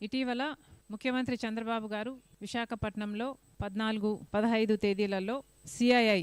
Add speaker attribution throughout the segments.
Speaker 1: ఇటీవల ముఖ్యమంత్రి చంద్రబాబు గారు విశాఖపట్నంలో పద్నాలుగు పదహైదు తేదీలలో సిఐఐ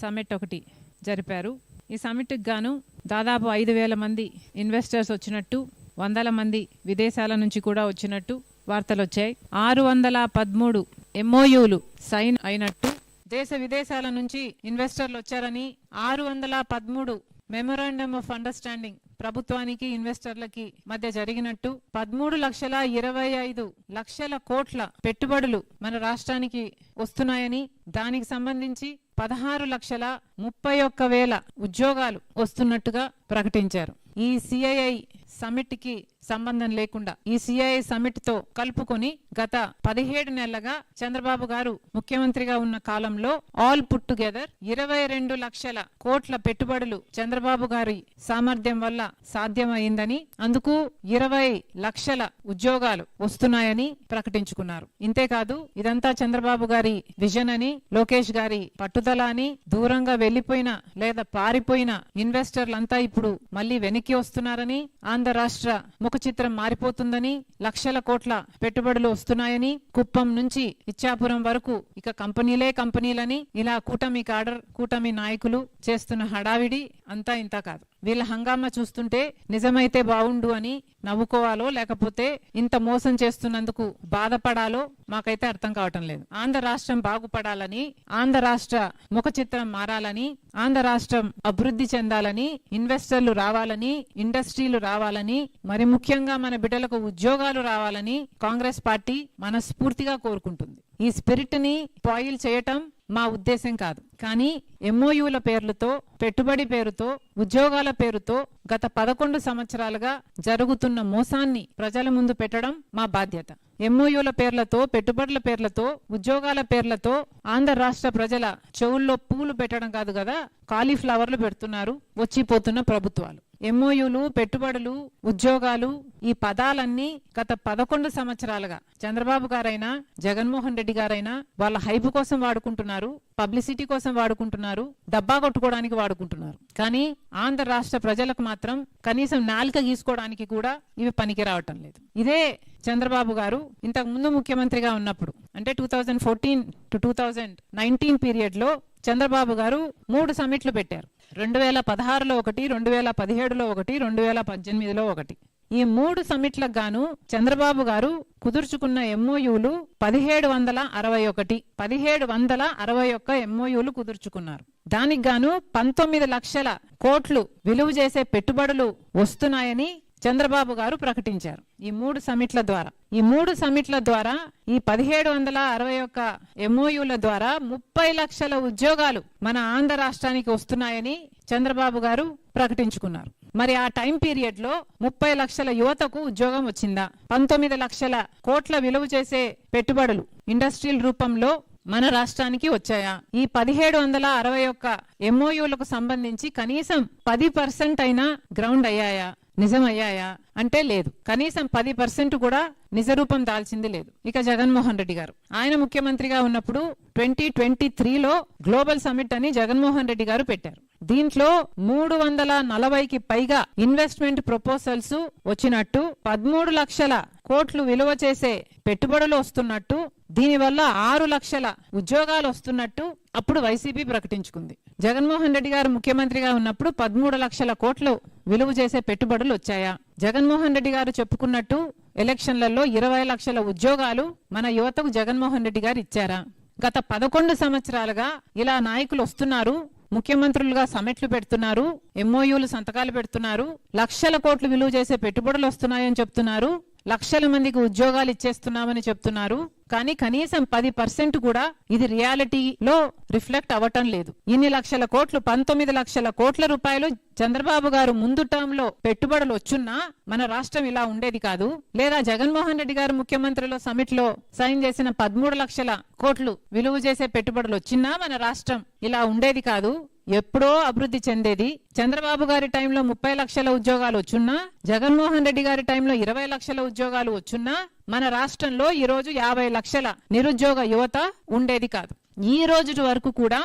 Speaker 1: సమ్మిట్ ఒకటి జరిపారు. ఈ సమ్మిట్కి గాను దాదాపు ఐదు వేల మంది ఇన్వెస్టర్స్ వచ్చినట్టు వందల మంది విదేశాల నుంచి కూడా వచ్చినట్టు వార్తలు వచ్చాయి ఆరు వందల పదమూడు ఎంఓయూలు సైన్ అయినట్టు దేశ విదేశాల నుంచి ఇన్వెస్టర్లు వచ్చారని ఆరు వందల పదమూడు మెమొరాండమ్ ఆఫ్ అండర్స్టాండింగ్ ప్రభుత్వానికి ఇన్వెస్టర్లకి మధ్య జరిగినట్టు పదమూడు లక్షల ఇరవై ఐదు లక్షల కోట్ల పెట్టుబడులు మన రాష్ట్రానికి వస్తున్నాయని దానికి సంబంధించి పదహారు లక్షల ముప్పై ఒక్క వేల ఉద్యోగాలు వస్తున్నట్టుగా ప్రకటించారు. ఈ సిఐఐ సమ్మిట్కి సంబంధం లేకుండా ఈ సిఐఏ సమిట్తో కలుపుకొని గత పదిహేడు నెలలుగా చంద్రబాబు గారు ముఖ్యమంత్రిగా ఉన్న కాలంలో ఆల్ పుట్ టుగెదర్ ఇరవై రెండు లక్షల కోట్ల పెట్టుబడులు చంద్రబాబు గారి సామర్థ్యం వల్ల సాధ్యమైందని అందుకు ఇరవై లక్షల ఉద్యోగాలు వస్తున్నాయని ప్రకటించుకున్నారు. ఇంతేకాదు ఇదంతా చంద్రబాబు గారి విజన్ అని లోకేష్ గారి పట్టుదల అని దూరంగా వెళ్ళిపోయిన లేదా పారిపోయిన ఇన్వెస్టర్లంతా ఇప్పుడు మళ్ళీ వెనక్కి వస్తున్నారని ఆంధ్ర రాష్ట్ర ముఖ చిత్రం మారిపోతుందని లక్షల కోట్ల పెట్టుబడులు వస్తున్నాయని కుప్పం నుంచి ఇచ్చాపురం వరకు ఇక కంపెనీలే కంపెనీలని ఇలా కూటమి కాడర్ కూటమి నాయకులు చేస్తున్న హడావిడి అంతా ఇంత కాదు. వీళ్ళ హంగామా చూస్తుంటే నిజమైతే బావుండు అని నవ్వుకోవాలో లేకపోతే ఇంత మోసం చేస్తున్నందుకు బాధపడాలో మాకైతే అర్థం కావటం లేదు. ఆంధ్ర రాష్ట్రం బాగుపడాలని ఆంధ్ర రాష్ట్ర ముఖ చిత్రం మారాలని ఆంధ్ర రాష్ట్రం అభివృద్ధి చెందాలని ఇన్వెస్టర్లు రావాలని ఇండస్ట్రీలు రావాలని మరి ముఖ్యంగా మన బిడ్డలకు ఉద్యోగాలు రావాలని కాంగ్రెస్ పార్టీ మనస్ఫూర్తిగా కోరుకుంటుంది. ఈ స్పిరిట్ని పాయిల్ చేయటం మా ఉద్దేశం కాదు. కానీ ఎంఓయూల పేర్లతో పెట్టుబడి పేరుతో ఉద్యోగాల పేరుతో గత పదకొండు సంవత్సరాలుగా జరుగుతున్న మోసాన్ని ప్రజల ముందు పెట్టడం మా బాధ్యత. ఎంఓయూల పేర్లతో పెట్టుబడుల పేర్లతో ఉద్యోగాల పేర్లతో ఆంధ్ర రాష్ట్ర ప్రజల చెవుల్లో పూలు పెట్టడం కాదు కదా కాలీఫ్లవర్లు పెడుతున్నారు వచ్చిపోతున్న ప్రభుత్వాలు. ఎంఓయూలు పెట్టుబడులు ఉద్యోగాలు ఈ పదాలన్నీ గత పదకొండు సంవత్సరాలుగా చంద్రబాబు గారైనా జగన్మోహన్ రెడ్డి గారైనా వాళ్ళ హైపు కోసం వాడుకుంటున్నారు పబ్లిసిటీ కోసం వాడుకుంటున్నారు డబ్బా కొట్టుకోవడానికి వాడుకుంటున్నారు. కానీ ఆంధ్ర రాష్ట్ర ప్రజలకు మాత్రం కనీసం నాలుక గీసుకోవడానికి కూడా ఇవి పనికి రావటం లేదు. ఇదే చంద్రబాబు గారు ఇంతకు ముందు ముఖ్యమంత్రిగా ఉన్నప్పుడు అంటే two thousand fourteen to two thousand nineteen పీరియడ్లో చంద్రబాబు గారు మూడు సమిట్లు పెట్టారు. రెండు వేల పదహారులో ఒకటి రెండు వేల పదిహేడులో ఒకటి రెండు వేల పద్దెనిమిదిలో ఒకటి. ఈ మూడు సమిట్లకు గాను చంద్రబాబు గారు కుదుర్చుకున్న ఎంఓయూలు పదిహేడు వందల అరవై ఒకటి పదిహేడు వందల అరవై ఒక్క ఎంఓయూలు కుదుర్చుకున్నారు. దానికి గాను పంతొమ్మిది లక్షల కోట్లు విలువ చేసే పెట్టుబడులు వస్తున్నాయని చంద్రబాబు గారు ప్రకటించారు. ఈ మూడు సమిట్ల ద్వారా. ఈ మూడు సమిట్ల ద్వారా ఈ పదిహేడు వందల అరవై ఒక్క ఎంఓయూల ద్వారా ముప్పై లక్షల ఉద్యోగాలు మన ఆంధ్ర రాష్ట్రానికి వస్తున్నాయని చంద్రబాబు గారు ప్రకటించుకున్నారు. మరి ఆ టైం పీరియడ్లో ముప్పై లక్షల యువతకు ఉద్యోగం వచ్చిందా? పంతొమ్మిది లక్షల కోట్ల విలువ చేసే పెట్టుబడులు ఇండస్ట్రియల్ రూపంలో మన రాష్ట్రానికి వచ్చాయా? ఈ పదిహేడు వందల అరవై ఒక్క ఎంఓయూలకు సంబంధించి కనీసం పది పర్సెంట్ అయినా గ్రౌండ్ అయ్యాయా? నిజమయ్యాయా అంటే లేదు. కనీసం పది పర్సెంట్ కూడా నిజరూపం దాల్చింది లేదు. ఇక జగన్మోహన్ రెడ్డి గారు. ఆయన ముఖ్యమంత్రిగా ఉన్నప్పుడు ట్వంటీ ట్వంటీ త్రీలో గ్లోబల్ సమిట్ అని జగన్మోహన్ రెడ్డి గారు పెట్టారు. దీంట్లో మూడు వందల నలభైకి పైగా ఇన్వెస్ట్మెంట్ ప్రపోజల్స్ వచ్చినట్టు పదమూడు లక్షల కోట్లు విలువ చేసే పెట్టుబడులు వస్తున్నట్టు దీనివల్ల ఆరు లక్షల ఉద్యోగాలు వస్తున్నట్టు అప్పుడు వైసీపీ ప్రకటించుకుంది. జగన్మోహన్ రెడ్డి గారు ముఖ్యమంత్రిగా ఉన్నప్పుడు పదమూడు లక్షల కోట్లు విలువ చేసే పెట్టుబడులు వచ్చాయా? జగన్మోహన్ రెడ్డి గారు చెప్పుకున్నట్టు ఎలక్షన్లలో ఇరవై లక్షల ఉద్యోగాలు మన యువతకు జగన్మోహన్ రెడ్డి గారు ఇచ్చారా? గత పదకొండు సంవత్సరాలుగా ఇలా నాయకులు వస్తున్నారు ముఖ్యమంత్రులుగా సమెట్లు పెడుతున్నారు ఎంఓయూలు సంతకాలు పెడుతున్నారు లక్షల కోట్లు విలువ చేసే పెట్టుబడులు వస్తున్నాయని చెప్తున్నారు లక్షల మందికి ఉద్యోగాలు ఇచ్చేస్తున్నామని చెప్తున్నారు. కానీ కనీసం పది పర్సెంట్ కూడా ఇది రియాలిటీలో రిఫ్లెక్ట్ అవ్వటం లేదు. ఇన్ని లక్షల కోట్లు పంతొమ్మిది లక్షల కోట్ల రూపాయలు చంద్రబాబు గారు ముందు టర్మ్లో పెట్టుబడులు వచ్చున్నా మన రాష్ట్రం ఇలా ఉండేది కాదు. లేదా జగన్మోహన్ రెడ్డి గారు ముఖ్యమంత్రిలో సమిట్లో సైన్ చేసిన పదమూడు లక్షల కోట్లు విలువ చేసే పెట్టుబడులు వచ్చినా మన రాష్ట్రం ఇలా ఉండేది కాదు. ఎప్పుడో అభివృద్ధి చెందేది. చంద్రబాబు గారి టైంలో ముప్పై లక్షల ఉద్యోగాలు వచ్చున్నా జగన్మోహన్ రెడ్డి గారి టైంలో ఇరవై లక్షల ఉద్యోగాలు వచ్చున్నా మన రాష్ట్రంలో ఈ రోజు యాభై లక్షల నిరుద్యోగ యువత ఉండేది కాదు. ఈ రోజు వరకు కూడా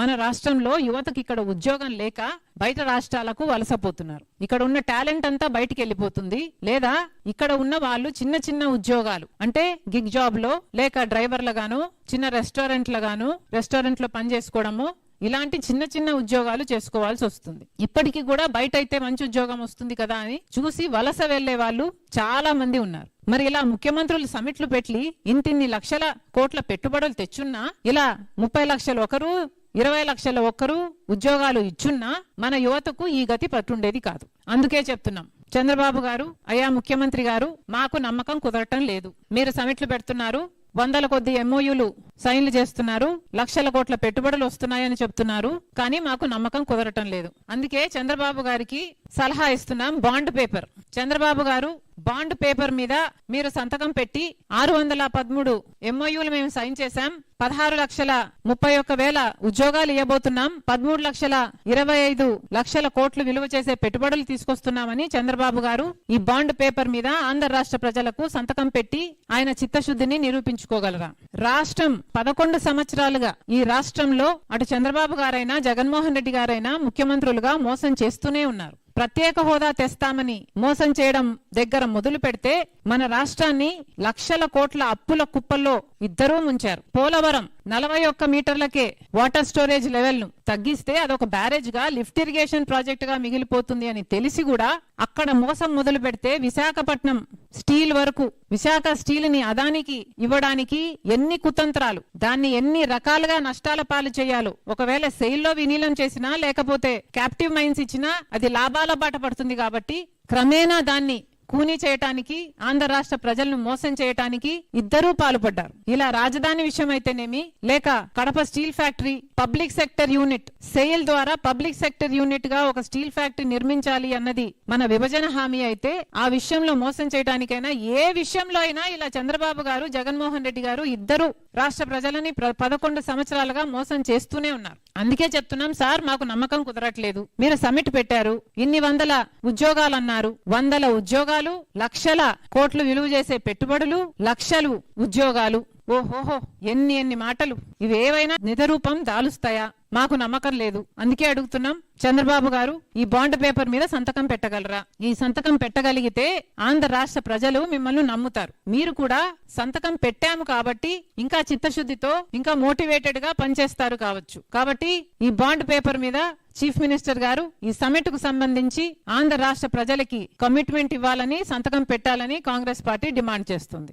Speaker 1: మన రాష్ట్రంలో యువతకి ఇక్కడ ఉద్యోగం లేక బయట రాష్ట్రాలకు వలసపోతున్నారు. ఇక్కడ ఉన్న టాలెంట్ అంతా బయటికి వెళ్ళిపోతుంది. లేదా ఇక్కడ ఉన్న వాళ్ళు చిన్న చిన్న ఉద్యోగాలు అంటే గిగ్ జాబ్లో లేక డ్రైవర్లుగాను చిన్న రెస్టారెంట్లుగాను రెస్టారెంట్లో పని చేసుకోవడము ఇలాంటి చిన్న చిన్న ఉద్యోగాలు చేసుకోవాల్సి వస్తుంది. ఇప్పటికీ కూడా బయట అయితే మంచి ఉద్యోగం వస్తుంది కదా అని చూసి వలస వెళ్ళే వాళ్ళు చాలా మంది ఉన్నారు. మరి ఇలా ముఖ్యమంత్రులు సమిట్లు పెట్టి ఇంతిన్ని లక్షల కోట్ల పెట్టుబడులు తెచ్చున్నా ఇలా ముప్పై లక్షలు ఒకరు ఇరవై లక్షల ఒక్కరు ఉద్యోగాలు ఇచ్చున్నా మన యువతకు ఈ గతి పట్టుండేది కాదు. అందుకే చెప్తున్నాం చంద్రబాబు గారు అయ్యా ముఖ్యమంత్రి గారు మాకు నమ్మకం కుదరటం లేదు. మీరు సమిట్లు పెడుతున్నారు వందల కొద్ది ఎంఓయూలు సైన్లు చేస్తున్నారు. లక్షల కోట్ల పెట్టుబడులు వస్తున్నాయని చెప్తున్నారు. కానీ మాకు నమ్మకం కుదరటం లేదు. అందుకే చంద్రబాబు గారికి సలహా ఇస్తున్నాం బాండ్ పేపర్. చంద్రబాబు గారు బాండ్ పేపర్ మీద మీరు సంతకం పెట్టి ఆరు వందల పదమూడు ఎంఓయూలు మేము సైన్ చేశాం. పదహారు లక్షల ముప్పై ఒక్క వేల ఉద్యోగాలు ఇవ్వబోతున్నాం. పదమూడు లక్షల ఇరవై ఐదు లక్షల కోట్లు విలువ చేసే పెట్టుబడులు తీసుకొస్తున్నామని చంద్రబాబు గారు ఈ బాండ్ పేపర్ మీద ఆంధ్ర రాష్ట్ర ప్రజలకు సంతకం పెట్టి ఆయన చిత్తశుద్ధిని నిరూపించుకోగలరా? రాష్ట్రం పదకొండు సంవత్సరాలుగా ఈ రాష్ట్రంలో అటు చంద్రబాబు గారైనా జగన్మోహన్ రెడ్డి గారైనా ముఖ్యమంత్రులుగా మోసం చేస్తూనే ఉన్నారు. ప్రత్యేక హోదా తెస్తామని మోసం చేయడం దగ్గర మొదలు పెడితే మన రాష్ట్రాన్ని లక్షల కోట్ల అప్పుల కుప్పల్లో ఇద్దరూ ముంచారు. పోలవరం నలభై ఒక్క మీటర్లకే వాటర్ స్టోరేజ్ లెవెల్ను తగ్గిస్తే అదొక బ్యారేజ్గా లిఫ్ట్ ఇరిగేషన్ ప్రాజెక్ట్గా మిగిలిపోతుంది అని తెలిసి కూడా అక్కడ మోసం మొదలు పెడితే విశాఖపట్నం స్టీల్ వరకు విశాఖ స్టీల్ని అదానికి ఇవ్వడానికి ఎన్ని కుతంత్రాలు దాన్ని ఎన్ని రకాలుగా నష్టాల పాలు చేయాలో ఒకవేళ సెయిల్లో వినీలం చేసినా లేకపోతే క్యాప్టివ్ మైన్స్ ఇచ్చినా అది లాభాల బాట పడుతుంది కాబట్టి క్రమేణా దాన్ని కూనీ చేయటానికి ఆంధ్ర రాష్ట్ర ప్రజలను మోసం చేయటానికి ఇద్దరూ పాల్పడ్డారు. ఇలా రాజధాని విషయం అయితేనేమి లేక Kadapa steel factory public sector unit SAIL ద్వారా పబ్లిక్ సెక్టర్ యూనిట్గా ఒక స్టీల్ ఫ్యాక్టరీ నిర్మించాలి అన్నది మన విభజన హామీ అయితే ఆ విషయంలో మోసం చేయడానికైనా ఏ విషయంలో అయినా ఇలా చంద్రబాబు గారు జగన్మోహన్ రెడ్డి గారు ఇద్దరు రాష్ట్ర ప్రజలని పదకొండు సంవత్సరాలుగా మోసం చేస్తూనే ఉన్నారు. అందుకే చెప్తున్నాం సార్ మాకు నమ్మకం కుదరట్లేదు. మీరు సమిట్ పెట్టారు. ఇన్ని వందల ఉద్యోగాలు అన్నారు వందల ఉద్యోగాలు లక్షల కోట్లు విలువ చేసే పెట్టుబడులు లక్షలు ఉద్యోగాలు. ఓహోహో ఎన్ని ఎన్ని మాటలు. ఇవేవైనా నిజరూపం దాలుస్తాయా? మాకు నమ్మకం లేదు. అందుకే అడుగుతున్నాం చంద్రబాబు గారు ఈ బాండ్ పేపర్ మీద సంతకం పెట్టగలరా? ఈ సంతకం పెట్టగలిగితే ఆంధ్ర రాష్ట్ర ప్రజలు మిమ్మల్ని నమ్ముతారు. మీరు కూడా సంతకం పెట్టాము కాబట్టి ఇంకా చిత్తశుద్ధితో ఇంకా మోటివేటెడ్గా పనిచేస్తారు కావచ్చు. కాబట్టి ఈ బాండ్ పేపర్ మీద చీఫ్ మినిస్టర్ గారు ఈ సమ్మిట్కు సంబంధించి ఆంధ్ర రాష్ట్ర ప్రజలకి కమిట్మెంట్ ఇవ్వాలని సంతకం పెట్టాలని కాంగ్రెస్ పార్టీ డిమాండ్ చేస్తుంది.